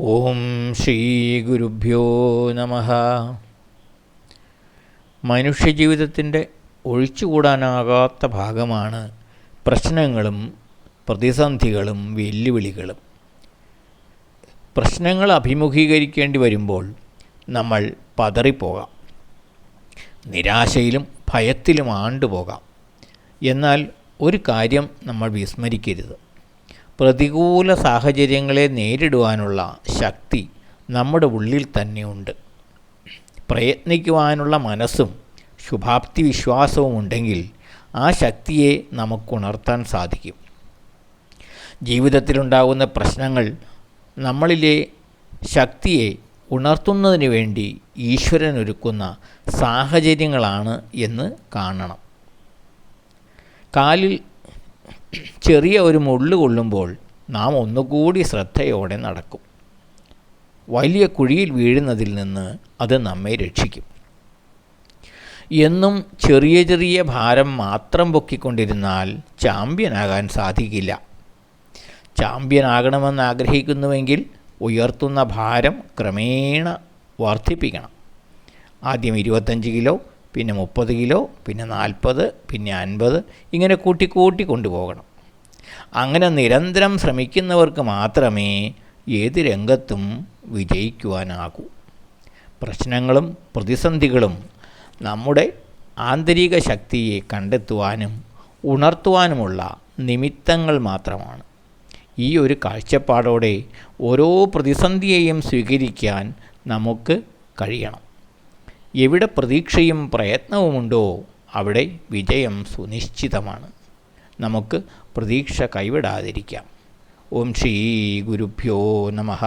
ഓം ശ്രീ ഗുരുഭ്യോ നമ. മനുഷ്യജീവിതത്തിന്റെ ഒഴിച്ചുകൂടാനാകാത്ത ഭാഗമാണ് പ്രശ്നങ്ങളും പ്രതിസന്ധികളും വെല്ലുവിളികളും. പ്രശ്നങ്ങൾ അഭിമുഖീകരിക്കേണ്ടി വരുമ്പോൾ നമ്മൾ പതറിപ്പോകാം. നിരാശയിലും ഭയത്തിലും ആണ്ടുപോകാം. എന്നാൽ ഒരു കാര്യം നമ്മൾ വിസ്മരിക്കരുത്. പ്രതികൂല സാഹചര്യങ്ങളെ നേരിടുവാനുള്ള ശക്തി നമ്മുടെ ഉള്ളിൽ തന്നെയുണ്ട്. പ്രയത്നിക്കുവാനുള്ള മനസ്സും ശുഭാപ്തി വിശ്വാസവും ഉണ്ടെങ്കിൽ ആ ശക്തിയെ നമുക്കുണർത്താൻ സാധിക്കും. ജീവിതത്തിലുണ്ടാകുന്ന പ്രശ്നങ്ങൾ നമ്മളിലെ ശക്തിയെ ഉണർത്തുന്നതിന് വേണ്ടി ഈശ്വരൻ ഒരുക്കുന്ന സാഹചര്യങ്ങളാണ് എന്ന് കാണണം. കാലിൽ ചെറിയ ഒരു മുള്ളു കൊള്ളുമ്പോൾ നാം ഒന്നുകൂടി ശ്രദ്ധയോടെ നടക്കും. വലിയ കുഴിയിൽ വീഴുന്നതിൽ നിന്ന് അത് നമ്മെ രക്ഷിക്കും. എന്നും ചെറിയ ചെറിയ ഭാരം മാത്രം പൊക്കിക്കൊണ്ടിരുന്നാൽ ചാമ്പ്യനാകാൻ സാധിക്കില്ല. ചാമ്പ്യനാകണമെന്ന് ആഗ്രഹിക്കുന്നുവെങ്കിൽ ഉയർത്തുന്ന ഭാരം ക്രമേണ വർദ്ധിപ്പിക്കണം. ആദ്യം ഇരുപത്തഞ്ച് കിലോ പിന്നെ മുപ്പത് കിലോ പിന്നെ നാൽപ്പത് പിന്നെ അൻപത് ഇങ്ങനെ കൂട്ടി കൂട്ടി കൊണ്ടുപോകണം. അങ്ങനെ നിരന്തരം ശ്രമിക്കുന്നവർക്ക് മാത്രമേ ഏത് രംഗത്തും വിജയിക്കുവാനാകൂ. പ്രശ്നങ്ങളും പ്രതിസന്ധികളും നമ്മുടെ ആന്തരിക ശക്തിയെ കണ്ടെത്തുവാനും ഉണർത്തുവാനുമുള്ള നിമിത്തങ്ങൾ മാത്രമാണ്. ഈ ഒരു കാഴ്ചപ്പാടോടെ ഓരോ പ്രതിസന്ധിയെയും സ്വീകരിക്കാൻ നമുക്ക് കഴിയണം. എവിടെ പ്രതീക്ഷയും പ്രയത്നവുമുണ്ടോ അവിടെ വിജയം സുനിശ്ചിതമാണ്. നമുക്ക് പ്രതീക്ഷ കൈവിടാതിരിക്കാം. ഓം ശ്രീ ഗുരുഭ്യോ നമഃ.